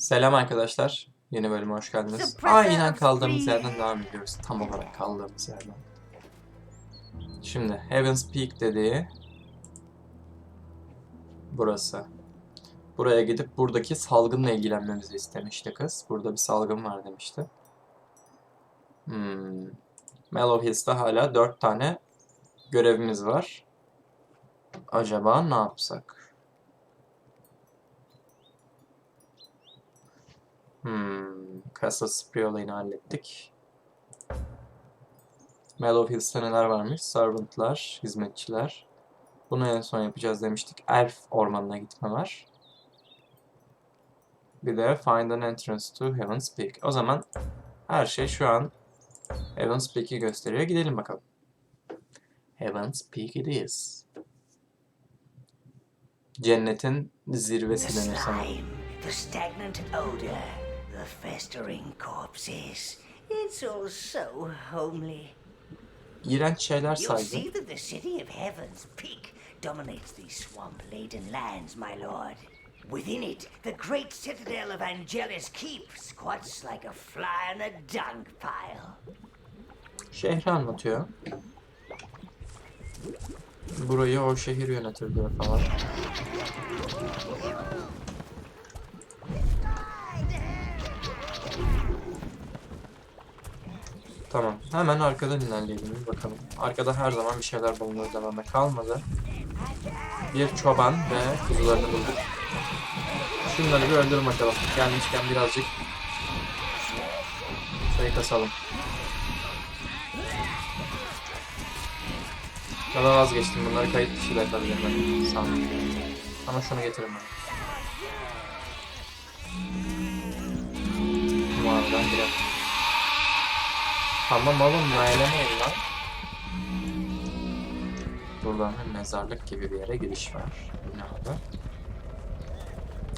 Selam arkadaşlar. Yeni bölüme hoş geldiniz. Aynen kaldığımız yerden devam ediyoruz. Tam olarak kaldığımız yerden. Şimdi Heaven's Peak dediği burası. Buraya gidip buradaki salgınla ilgilenmemizi istemişti kız. Burada bir salgın var demişti. Hmm. Mellow Hills'te hala 4 tane görevimiz var. Acaba ne yapsak? Hmm, Casa Spree olayını hallettik. Mellow Hills'te neler varmış? Servantlar, hizmetçiler. Bunu en son yapacağız demiştik. Elf ormanına gitme var. Bir de Find an Entrance to Heaven's Peak. O zaman her şey şu an Heaven's Peak'i gösteriyor. Gidelim bakalım. Heaven's Peak it is. Cennetin zirvesi denir sanırım. the stagnant odor, the festering corpses. It's all so homely. İğrenç şeyler You'll saydı. see that the city of Heaven's Peak dominates these swamp-laden lands, my lord. Within it, the great citadel of Angelus Keep squats like a fly in a dung pile. Şehri anlatıyor. Burayı o şehir yönetir diyor falan. Tamam. Hemen arkadan ilerleyelim bakalım. Arkada her zaman bir şeyler bulunur devamda kalmadı. Bir çoban ve kuzularını bulduk. Şunları bir öldürün bakalım. Gelmişken birazcık şey kasalım. Ya da vazgeçtim. Bunları kayıt dışı da yapabilirim ben. Sandım. Ama şunu getirin bana. Mağaradan girelim. Tamam oğlum nailemeyin lan. Buradan bir mezarlık gibi bir yere giriş var. Bu ne abi?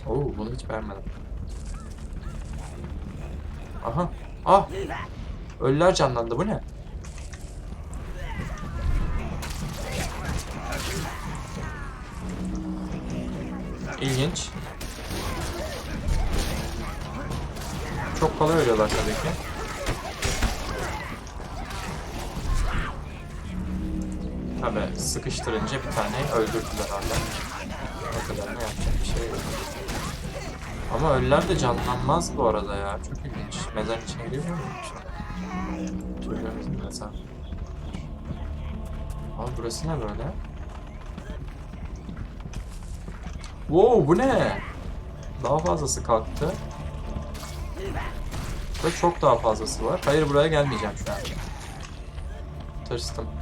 Oo bunu hiç beğenmedim. Aha. Ah! Ölüler canlandı bu ne? İlginç. Çok kolay ölüyorlar tabii ki. Tabii sıkıştırınca bir tane öldürdüler orada. O kadar ne yapacak bir şey yok. Ama ölüler de canlanmaz bu arada ya. Çok ilginç. Mezarın içine giriyor mu? Çocuğumuzun mezar. Abi burası ne böyle? Wow bu ne? Daha fazlası kalktı. Ve çok daha fazlası var. Hayır buraya gelmeyeceğim şu an. Tırstım.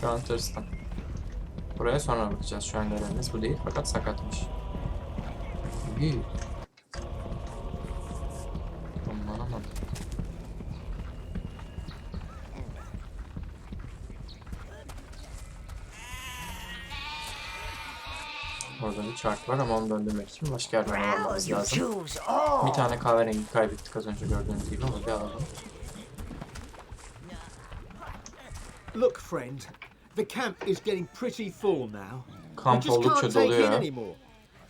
Şu an tırstım. Buraya sonra bakacağız. Şu an görevimiz bu değil fakat sakatmış. İyi. Aman aman. Orada bir çark var ama onu döndürmek için başka yerden almamız lazım. Bir tane kahverengi kaybettik az önce gördüğünüz gibi ama bir alalım. Look, friend, the camp is getting pretty full now. I Kamp just oldukça can't take in doluyor. anymore.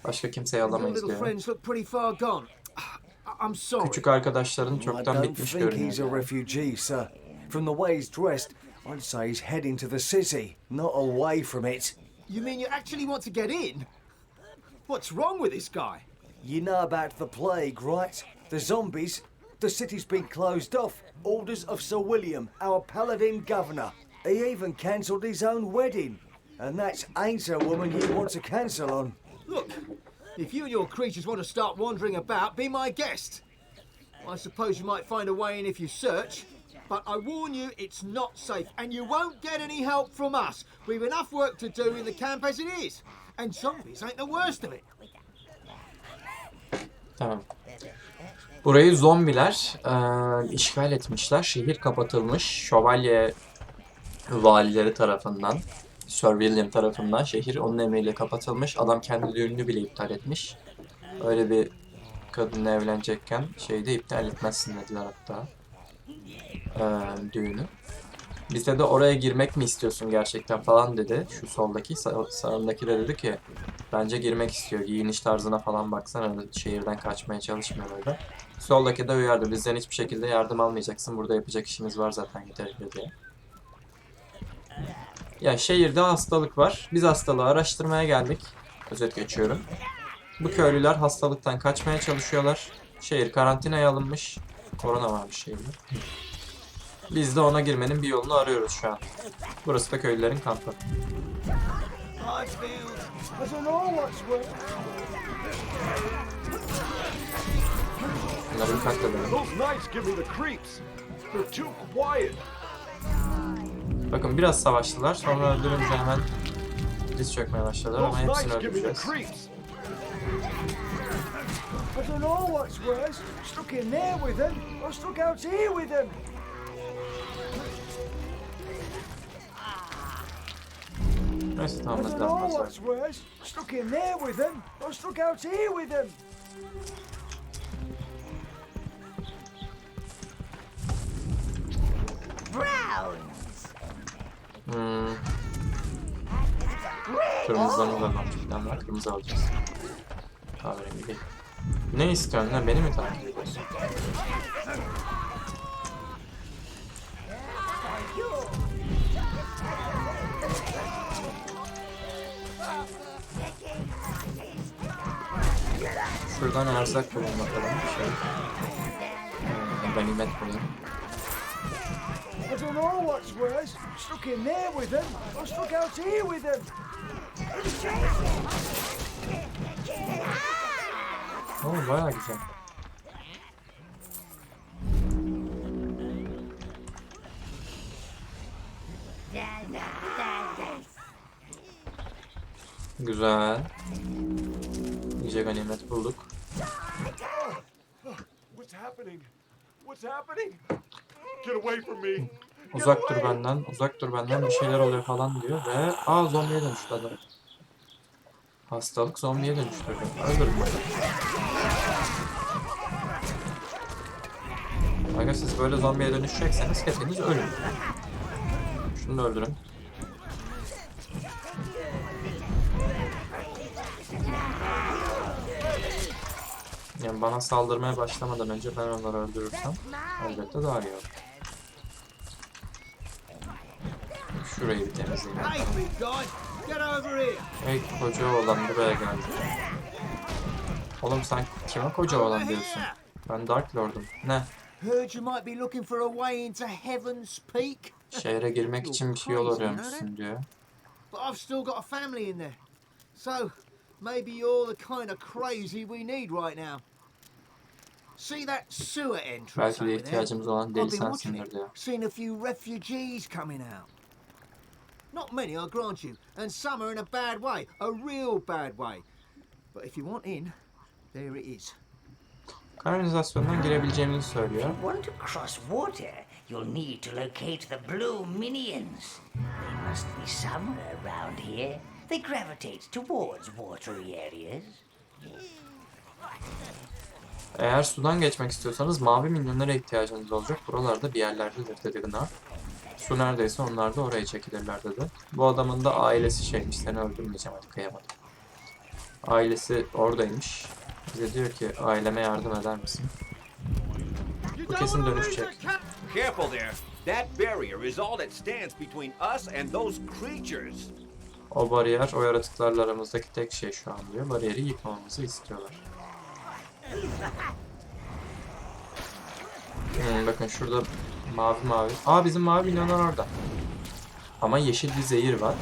Başka kimseyi Your alamayız little diyor. friends look pretty far gone. I- I'm sorry. Küçük arkadaşların I çoktan don't bitmiş think he's a görünüyor. refugee, sir. From the way he's dressed, I'd say he's heading to the city, not away from it. You mean you actually want to get in? What's wrong with this guy? You know about the plague, right? The zombies? The city's been closed off. Orders of Sir William, our paladin governor. He even cancelled his own wedding. And that's ain't a woman you want to cancel on. Look, if you and your creatures want to start wandering about, be my guest. I suppose you might find a way in if you search. But I warn you, it's not safe, and you won't get any help from us. We've enough work to do in the camp as it is. And zombies ain't the worst of it. Tamam. Burayı zombiler eee, işgal etmişler. Şehir kapatılmış. Şövalye valileri tarafından, Sir William tarafından şehir onun emriyle kapatılmış. Adam kendi düğününü bile iptal etmiş. Öyle bir kadınla evlenecekken şeyi de iptal etmezsin dediler hatta. Eee, düğünü. Bize de oraya girmek mi istiyorsun gerçekten falan dedi. Şu soldaki, sağ- sağındaki de dedi ki Bence girmek istiyor. Giyiniş tarzına falan baksana. Şehirden kaçmaya çalışmıyor öyle. Soldaki de uyardı. Bizden hiçbir şekilde yardım almayacaksın. Burada yapacak işimiz var zaten yeterince diye. Ya şehirde hastalık var. Biz hastalığı araştırmaya geldik. Özet geçiyorum. Bu köylüler hastalıktan kaçmaya çalışıyorlar. Şehir karantinaya alınmış. Korona varmış şehirde. Biz de ona girmenin bir yolunu arıyoruz şu an. Burası da köylülerin kampı. Bunları bir katledelim. Bakın biraz savaştılar. Sonra öldürünce hemen diz çökmeye başladılar ama hepsini öldüreceğiz. I don't know what's worse. Stuck in there with them, or stuck out here with them. Neyse I tamam don't hadi know what's worse. Stuck in there with them, or stuck out here with them. Browns. Hmm. Kırmızıdan uzanmak falan var. Kırmızı alacağız. Kahverengi değil. Ne istiyorsun lan? Beni mi takip ediyorsun? Şuradan erzak bulun bakalım. Şey. Ee, ganimet bulun. Don't know what's worse. Stuck in there with them, or stuck out here with them. Oo bayağı güzel. Güzel. İyice ganimet bulduk. What's happening? What's happening? Get away from me. Uzak dur benden, uzak dur benden bir şeyler oluyor falan diyor ve aa zombiye dönüştü adam. Hastalık zombiye dönüştürdü. Öldürün bakalım. Aga siz böyle zombiye dönüşecekseniz hepiniz ölün. Şunu öldürün. Yani bana saldırmaya başlamadan önce ben onları öldürürsem elbette daha iyi olur. Şurayı bir temizleyelim. Hey, koca oğlan buraya geldi. Oğlum sen kime koca oğlan diyorsun? Ben Dark Lord'um. Ne? Heard you might be looking for a way into Heaven's Peak. Şehre girmek için bir şey yol arıyormuşsun diyor. But I've still got a family in there. So, maybe you're the kind of crazy we need right now. See that sewer entrance Belki de ihtiyacımız olan deli sensindir diyor. Seen a few refugees coming out. Not many, I grant you, and some are in a bad way, a real bad way. But if you want in, there it is. Kanalizasyondan girebileceğimizi söylüyor. If you want to cross water, you'll need to locate the blue minions. There must be somewhere around here. They gravitate towards watery areas. Eğer sudan geçmek istiyorsanız mavi milyonlara ihtiyacınız olacak. Buralarda bir yerlerdedir dedi Gına. Su neredeyse onlar da oraya çekilirler dedi. Bu adamın da ailesi şeymiş. Seni öldürmeyeceğim hadi kıyamadım. Ailesi oradaymış. Bize diyor ki aileme yardım eder misin? Bu kesin dönüşecek. Careful there. That barrier is all that stands between us and those creatures. O bariyer o yaratıklarla aramızdaki tek şey şu an diyor. Bariyeri yıkmamamızı istiyorlar. Hmm, bakın şurada mavi mavi. Aa bizim mavi milyonlar orada. Ama yeşil bir zehir var.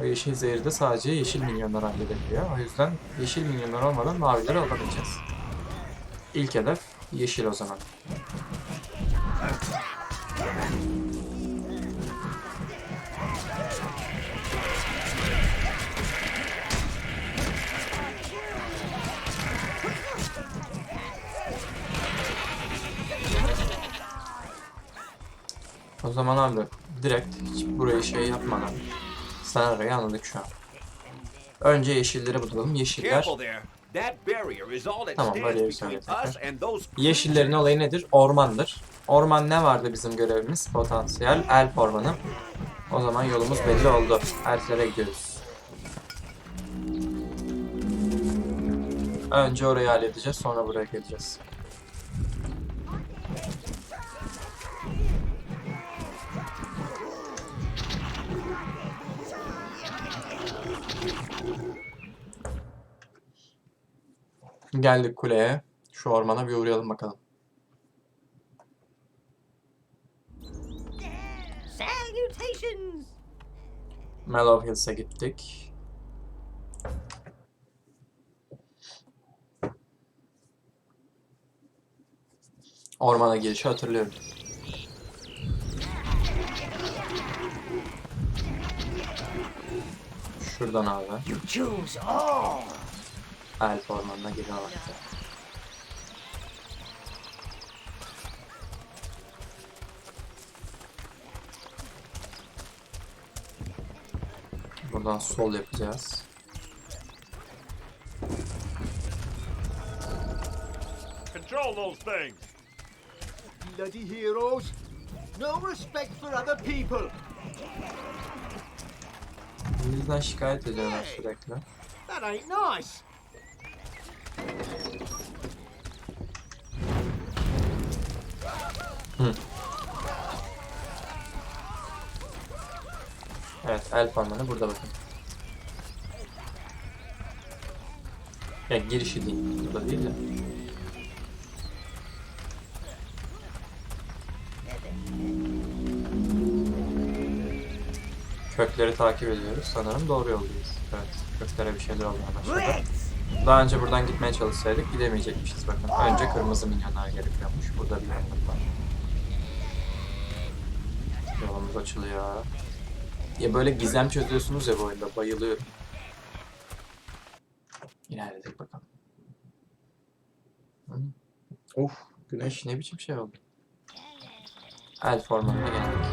O yeşil zehir de sadece yeşil milyonlar halledebiliyor. O yüzden yeşil milyonlar olmadan mavileri alamayacağız. İlk hedef yeşil o zaman. O zaman abi direkt hiç burayı şey yapmadan senaryoyu anladık şu an. Önce yeşilleri bulalım. Yeşiller. Tamam, tekrar. and those Yeşillerin olayı nedir? Ormandır. Orman ne vardı bizim görevimiz? Potansiyel elf ormanı. O zaman yolumuz belli oldu. Elflere gidiyoruz. Önce orayı halledeceğiz sonra buraya geleceğiz. Geldik kuleye. Şu ormana bir uğrayalım bakalım. Mallow Hills'e gittik. Ormana girişi hatırlıyorum. Şuradan abi. Elf ormanına girme vakti. Buradan sol yapacağız. Control those things. Bloody heroes. No respect for other people. Bizden şikayet ediyorlar sürekli. That ain't nice. Elf ormanı burada bakın. Ya girişi değil, burada değil de. Kökleri takip ediyoruz. Sanırım doğru yoldayız. Evet, köklere bir şeyler olmaya başladı. Daha önce buradan gitmeye çalışsaydık gidemeyecekmişiz bakın. Önce kırmızı milyonlar gerekiyormuş. Burada bir yanlık var. Yolumuz açılıyor. Ya böyle gizem çözüyorsunuz ya bu oyunda. Bayılıyorum. İlerledik bakalım. Hı. Of güneş ne biçim şey oldu. Elf ormanına geldik.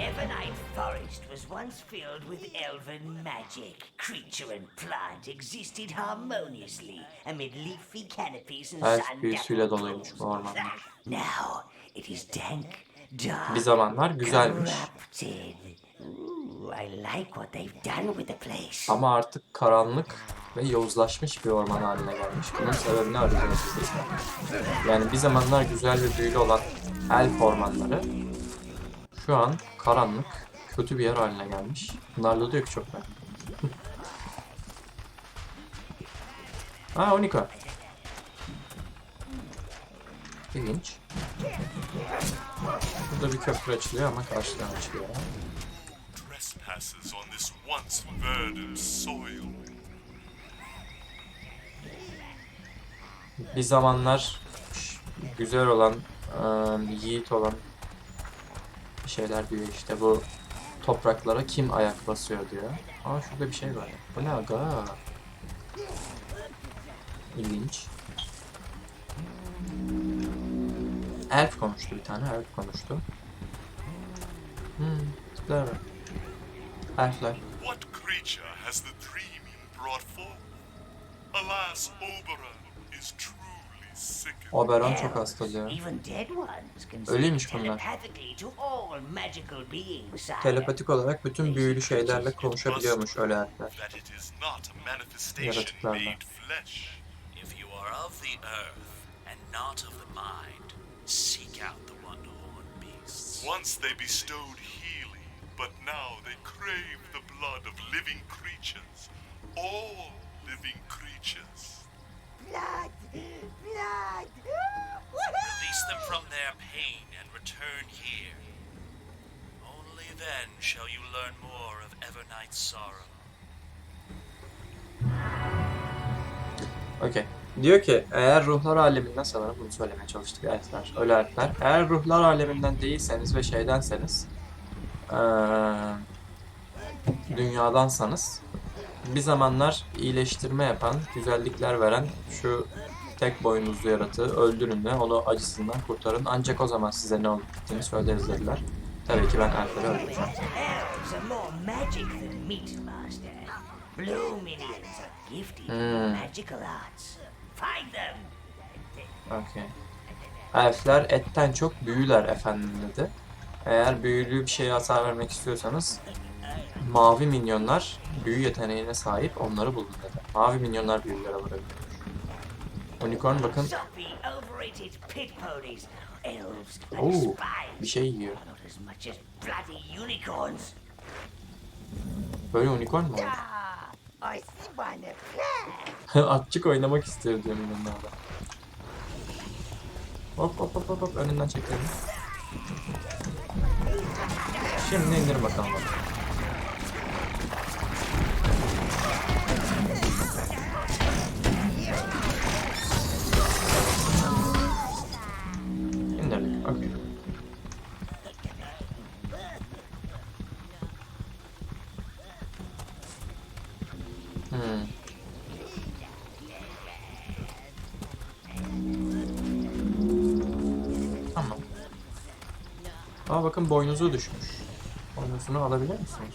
Evernight Forest was once filled with elven magic. Creature and plant existed harmoniously amid leafy canopies and Elf sun büyüsüyle doluymuş bu ormanlar. Now it is dank, Bir zamanlar güzelmiş. corrupted. Ooh, I like what they've done with the place. Ama artık karanlık ve yozlaşmış bir orman haline gelmiş. Bunun sebebini arayacağız biz. Yani bir zamanlar güzel ve büyülü olan elf ormanları şu an karanlık, kötü bir yer haline gelmiş. Bunlar da yok çok ben. ha Onika. İlginç. Burada bir köprü açılıyor ama karşıdan açılıyor. Bir zamanlar güzel olan, eee, yiğit olan şeyler diyor işte bu topraklara kim ayak basıyor diyor. Aa şurada bir şey var. Bu ne aga? İlginç. Elf konuştu bir tane, elf konuştu. Hmm, tipler var. Elfler. What creature has the dream you brought forth? Alas, Oberon is truly sickened. Oberon çok hasta diyor. Ölüymüş bunlar. Telepatik olarak bütün büyülü şeylerle konuşabiliyormuş öyle elfler. Yaratıklarla. If you are of the earth and not of the mind, seek out the Wonderhorn beasts. Once they bestowed healing, but now they crave the blood of living creatures. All living creatures. Blood! Blood! Release them from their pain and return here. Only then shall you learn more of Evernight's sorrow. Okey. Diyor ki eğer ruhlar aleminden sanırım bunu söylemeye çalıştık elfler. Öyle elfler. Eğer ruhlar aleminden değilseniz ve şeydenseniz eee, dünyadansanız bir zamanlar iyileştirme yapan, güzellikler veren şu tek boynuzlu yaratığı öldürün ve onu acısından kurtarın. Ancak o zaman size ne olup bittiğini söyleriz dediler. Tabii ki ben elfleri öldüreceğim. Gifted Hmm. magical arts. Find them! Okey. Elfler etten çok büyüler efendim dedi. Eğer büyülü bir şeye hasar vermek istiyorsanız Mavi minyonlar büyü yeteneğine sahip onları bulun dedi. Mavi minyonlar büyülere vurabiliyor. Unicorn bakın. Zombie overrated pit ponies. Elves and Oo, spies. bir şey yiyor. Not as much as bloody unicorns. Böyle unicorn mu olur? Ah, Wanna play. Atçık oynamak istiyor diyor minyonlarda. Hop hop hop hop önünden çekelim. Şimdi indir bakalım. bak. Aa bakın boynuzu düşmüş. Boynuzunu alabilir misiniz?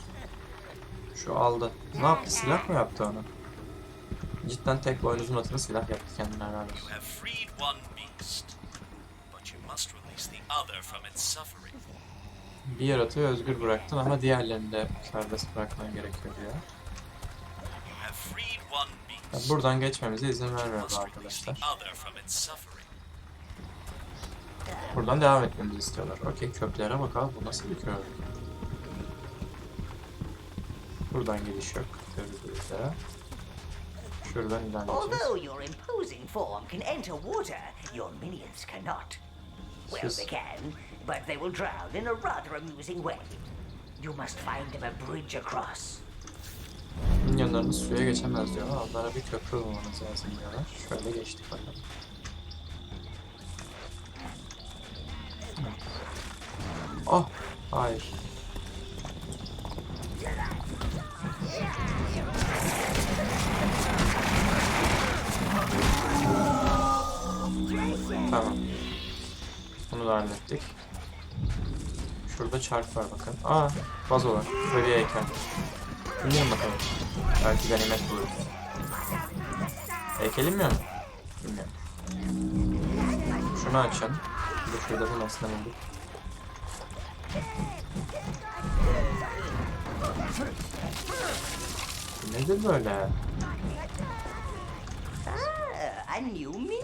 Şu aldı. Ne yaptı? Silah mı yaptı onu? Cidden tek boynuzun atını silah yaptı kendine herhalde. Bir yaratığı özgür bıraktın ama diğerlerini de serbest bırakman gerekiyor diyor. Ya Buradan geçmemize izin but vermiyor must release arkadaşlar. the other from its suffering. Buradan devam etmemizi istiyorlar. Okey köklere bakalım. Bu nasıl bir köy? Buradan giriş yok. Üzere. Şuradan ilerleyeceğiz. Although your imposing form can enter water, your minions cannot. Well, they can, but they will drown in a rather amusing way. You must find them a bridge across. Minyonlarınız suya geçemez diyorlar. Onlara bir köprü bulmanız lazım diyorlar. Şöyle geçtik bakalım. Hayır. Tamam. Bunu da hallettik. Şurada çark var bakın. Aa, vazo var. Böyle heykel. Bilmiyorum bakalım. Belki ganimet buluruz. Heykelim mi? Bilmiyorum. Şunu açın. Bir de şurada bir nesne bulduk. Nedir böyle?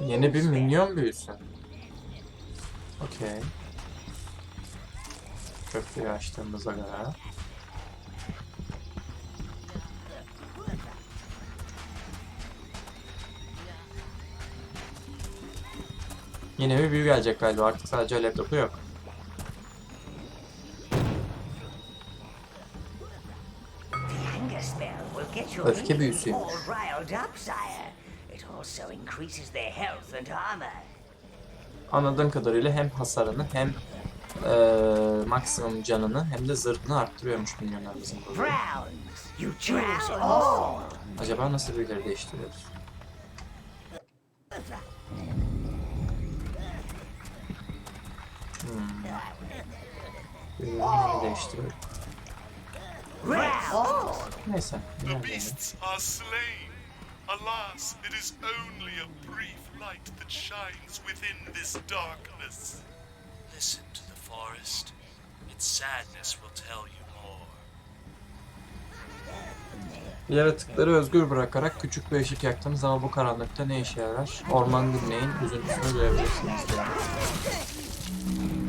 Yeni bir minyon büyüsün. Okey. Köprüyü açtığımıza göre. Yine bir büyü gelecek galiba. Artık sadece laptopu yok. And armor. Anladığım kadarıyla hem hasarını hem eee maksimum canını hem de zırhını arttırıyormuş minyonlar bizim burada. Acaba nasıl büyüleri değiştiriyoruz? Hmm. Büyüleri değiştiriyor. Browns. Neyse. The beasts are slain. Alas, it is only a brief light that shines within this darkness. Listen to the forest. Its sadness will tell you more. Yaratıkları özgür bırakarak küçük bir ışık yaktınız ama bu karanlıkta ne işe yarar? Orman dinleyin, üzüntüsünü duyabilirsiniz.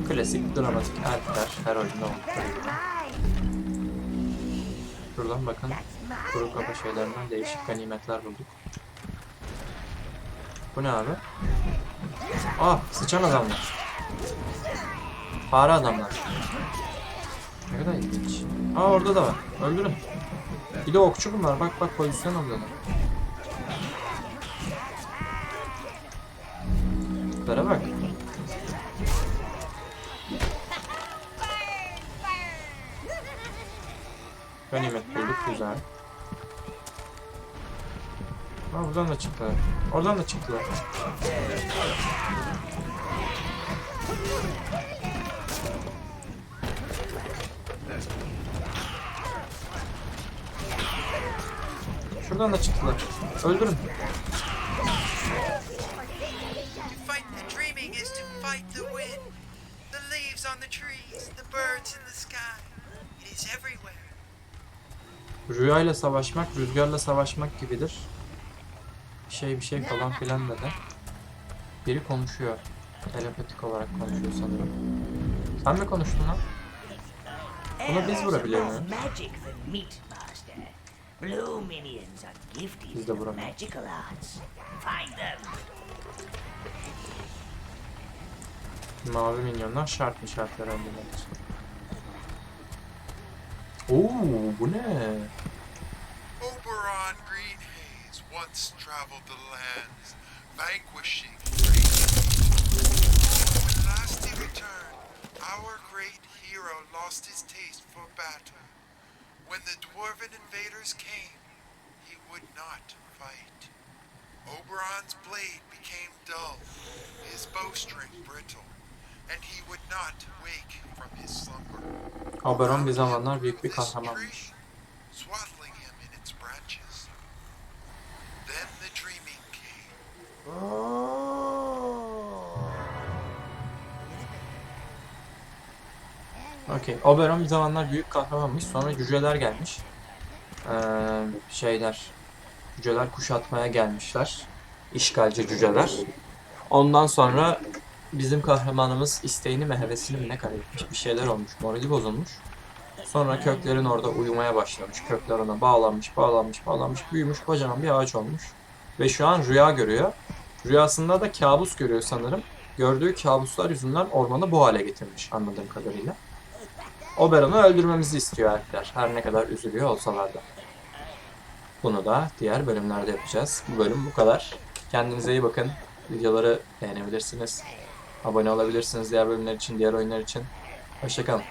Klasik dramatik elfler her oyunda oldukları gibi. Şuradan bakın kuru kafa şeylerinden değişik ganimetler bulduk. Bu ne abi? Ah sıçan adamlar. Fare adamlar. Ne kadar ilginç. Aa orada da var. Öldürün. Bir de okçu bunlar. Bak bak pozisyon alıyorlar. Tiplere bak. Aa buradan da çıktılar. Oradan da çıktılar. Şuradan da çıktılar. Öldürün. Rüyayla savaşmak, rüzgarla savaşmak gibidir. Bir şey bir şey falan filan dedi. Biri konuşuyor. Telepatik olarak konuşuyor sanırım. Sen mi konuştun lan? Bunu biz vurabiliyor muyuz? Biz de vuramıyoruz. magical arts. Find them. Mavi minyonlar şartmış harfler öldürmek için. Oo bu ne? Oberon Greenhaze once traveled the lands, vanquishing great When last he returned, our great hero lost his taste for battle. When the dwarven invaders came, he would not fight. Oberon's blade became dull, his bowstring brittle, and he would not wake from his slumber. Oberon bir zamanlar büyük bir kahramanmış. tree, Okey. Oberon bir zamanlar büyük kahramanmış. Sonra cüceler gelmiş. Ee, şeyler. Cüceler kuşatmaya gelmişler. İşgalci cüceler. Ondan sonra bizim kahramanımız isteğini mi hevesini mi ne kaybetmiş bir şeyler olmuş. Morali bozulmuş. Sonra köklerin orada uyumaya başlamış. Kökler ona bağlanmış, bağlanmış, bağlanmış. Büyümüş, kocaman bir ağaç olmuş. Ve şu an rüya görüyor. Rüyasında da kabus görüyor sanırım. Gördüğü kabuslar yüzünden ormanı bu hale getirmiş anladığım kadarıyla. Oberon'u öldürmemizi istiyor elfler. Her ne kadar üzülüyor olsalar da. Bunu da diğer bölümlerde yapacağız. Bu bölüm bu kadar. Kendinize iyi bakın. Videoları beğenebilirsiniz. Abone olabilirsiniz diğer bölümler için, diğer oyunlar için. Hoşçakalın.